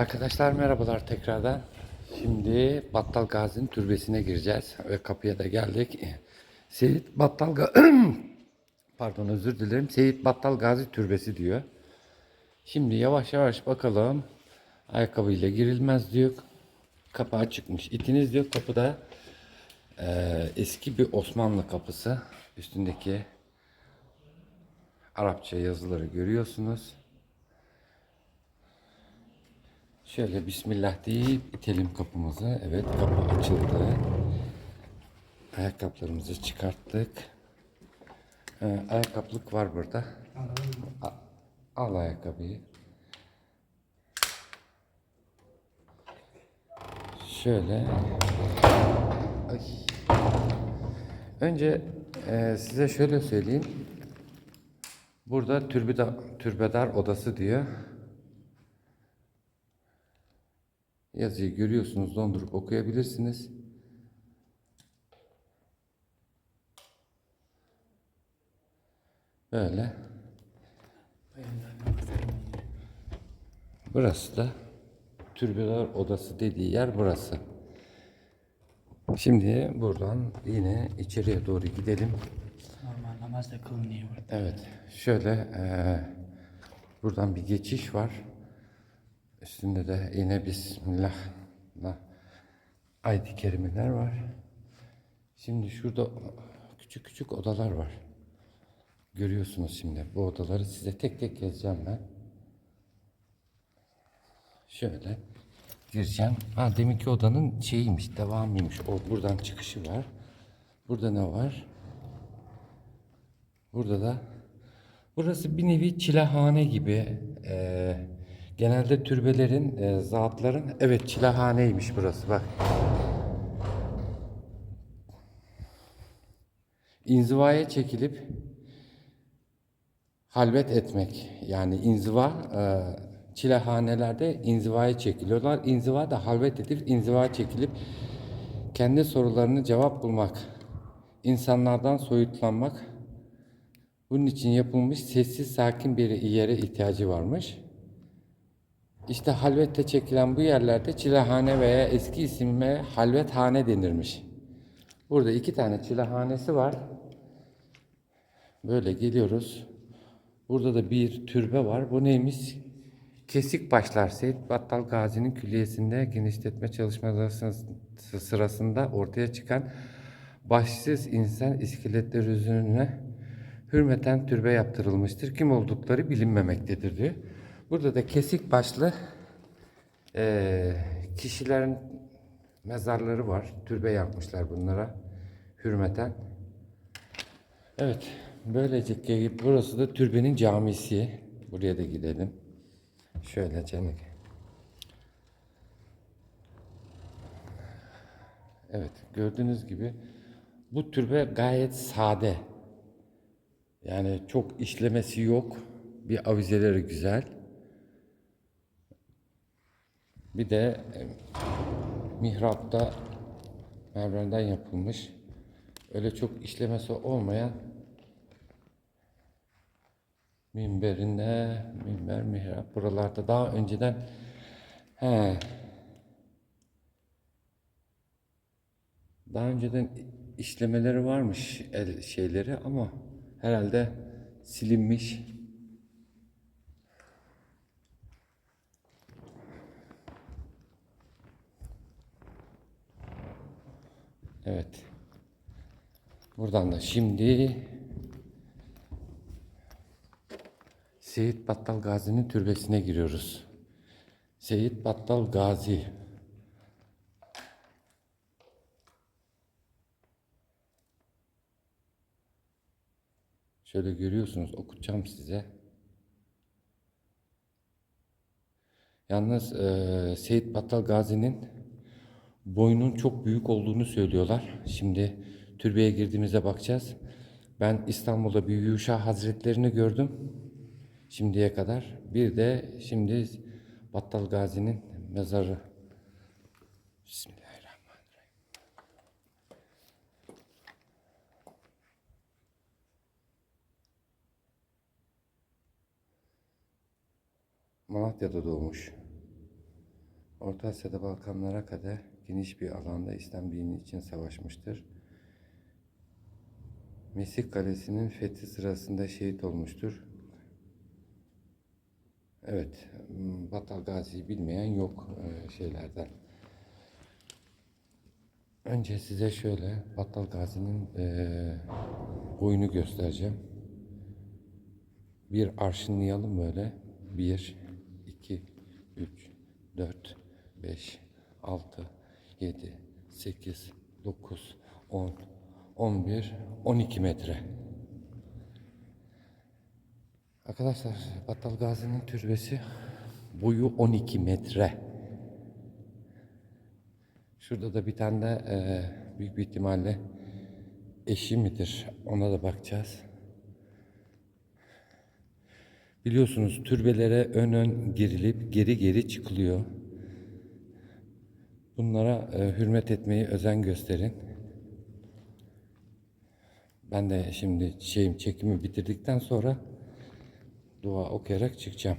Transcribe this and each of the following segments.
Arkadaşlar merhabalar tekrardan. Şimdi Battal Gazi'nin türbesine gireceğiz ve kapıya da geldik. Seyit Battal Pardon özür dilerim. Seyit Battal Gazi Türbesi diyor. Şimdi yavaş yavaş bakalım. Ayakkabıyla girilmez diyor. Kapağı çıkmış. İtiniz diyor kapıda eee, eski bir Osmanlı kapısı. Üstündeki Arapça yazıları görüyorsunuz. Şöyle Bismillah deyip itelim kapımızı. Evet kapı açıldı. Ayakkabılarımızı çıkarttık. Ee, ayakkabılık var burada. A- al ayakkabıyı. Şöyle. Ay. Önce e, size şöyle söyleyeyim. Burada türbedar, türbedar odası diyor. Yazıyı görüyorsunuz dondurup okuyabilirsiniz. Böyle. Burası da türbeler odası dediği yer burası. Şimdi buradan yine içeriye doğru gidelim. Normal namaz da kılınıyor burada. Evet, şöyle eee, buradan bir geçiş var. Üstünde de yine Bismillah ayet-i kerimeler var. Şimdi şurada küçük küçük odalar var. Görüyorsunuz şimdi. Bu odaları size tek tek gezeceğim ben. Şöyle gireceğim. Ha deminki odanın şeyiymiş, devamıymış. O buradan çıkışı var. Burada ne var? Burada da burası bir nevi çilehane gibi. Genelde türbelerin, e, zatların evet çilehaneymiş burası bak. İnzivaya çekilip halvet etmek. Yani inziva e, çilehanelerde inzivaya çekiliyorlar. İnziva da halvet edip inzivaya çekilip kendi sorularını cevap bulmak, insanlardan soyutlanmak, bunun için yapılmış sessiz sakin bir yere ihtiyacı varmış. İşte halvette çekilen bu yerlerde çilehane veya eski isimle halvethane denirmiş. Burada iki tane çilehanesi var. Böyle geliyoruz. Burada da bir türbe var. Bu neymiş? Kesik başlar Seyit Battal Gazi'nin külliyesinde genişletme çalışmaları sırasında ortaya çıkan başsız insan iskeletler üzerine hürmeten türbe yaptırılmıştır. Kim oldukları bilinmemektedir diyor. Burada da kesik başlı eee, kişilerin mezarları var. Türbe yapmışlar bunlara hürmeten. Evet, böylece burası da türbenin camisi. Buraya da gidelim. Şöyle canım. Evet, gördüğünüz gibi bu türbe gayet sade. Yani çok işlemesi yok. Bir avizeleri güzel. Bir de e, mihrapta mermerden yapılmış. Öyle çok işlemesi olmayan minberinde minber mihrap buralarda daha önceden he daha önceden işlemeleri varmış el şeyleri ama herhalde silinmiş. Evet. Buradan da şimdi Seyit Battal Gazi'nin türbesine giriyoruz. Seyit Battal Gazi. Şöyle görüyorsunuz okutacağım size. Yalnız eee Seyit Battal Gazi'nin boyunun çok büyük olduğunu söylüyorlar. Şimdi türbeye girdiğimizde bakacağız. Ben İstanbul'da bir Yuşa Hazretlerini gördüm. Şimdiye kadar. Bir de şimdi Battal Gazi'nin mezarı. Bismillahirrahmanirrahim. Malatya'da doğmuş. Orta Asya'da Balkanlara kadar geniş bir alanda İslam dini için savaşmıştır. Mesih Kalesi'nin fethi sırasında şehit olmuştur. Evet, m, Battal Gazi'yi bilmeyen yok e, şeylerden. Önce size şöyle Battal Gazi'nin e, boyunu göstereceğim. Bir arşınlayalım böyle. 1, 2, 3, 4, 5, 6, 7, 8, 9, 10, 11, 12 metre. Arkadaşlar Battal Gazi'nin türbesi boyu 12 metre. Şurada da bir tane de eee, büyük bir ihtimalle eşi midir? Ona da bakacağız. Biliyorsunuz türbelere ön ön girilip geri geri çıkılıyor. Bunlara e, hürmet etmeyi özen gösterin. Ben de şimdi şeyim çekimi bitirdikten sonra dua okuyarak çıkacağım.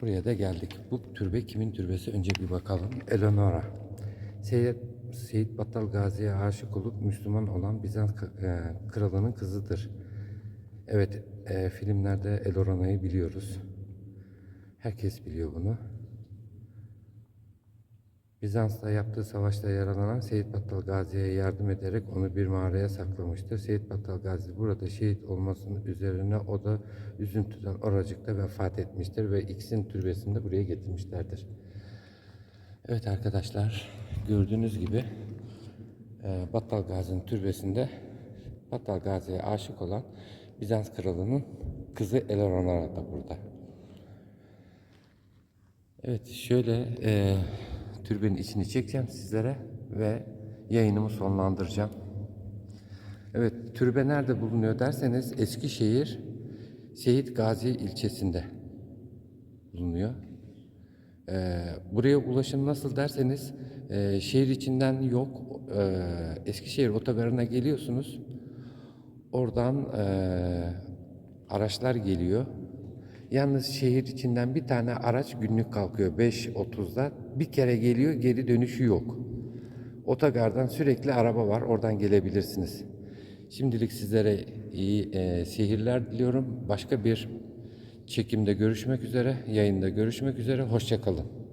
Buraya da geldik. Bu türbe kimin türbesi? Önce bir bakalım. Eleonora. Seyit, Seyit Battal Gazi'ye aşık olup Müslüman olan Bizans e, kralının kızıdır. Evet, e, filmlerde Eleonora'yı biliyoruz. Herkes biliyor bunu. Bizans'ta yaptığı savaşta yaralanan Seyit Battal Gazi'ye yardım ederek onu bir mağaraya saklamıştır. Seyit Battal Gazi burada şehit olmasının üzerine o da üzüntüden oracıkta vefat etmiştir ve ikisinin türbesini de buraya getirmişlerdir. Evet arkadaşlar gördüğünüz gibi e, Battal Gazi'nin türbesinde Battal Gazi'ye aşık olan Bizans kralının kızı Eleonora da burada. Evet şöyle e, türbenin içini çekeceğim sizlere ve yayınımı sonlandıracağım. Evet türbe nerede bulunuyor derseniz Eskişehir Seyit Gazi ilçesinde bulunuyor. Ee, buraya ulaşım nasıl derseniz e, şehir içinden yok. Ee, Eskişehir otogarına geliyorsunuz. Oradan e, araçlar geliyor. Yalnız şehir içinden bir tane araç günlük kalkıyor 5.30'da. Bir kere geliyor geri dönüşü yok. Otogardan sürekli araba var oradan gelebilirsiniz. Şimdilik sizlere iyi e, seyirler diliyorum. Başka bir çekimde görüşmek üzere, yayında görüşmek üzere. Hoşçakalın.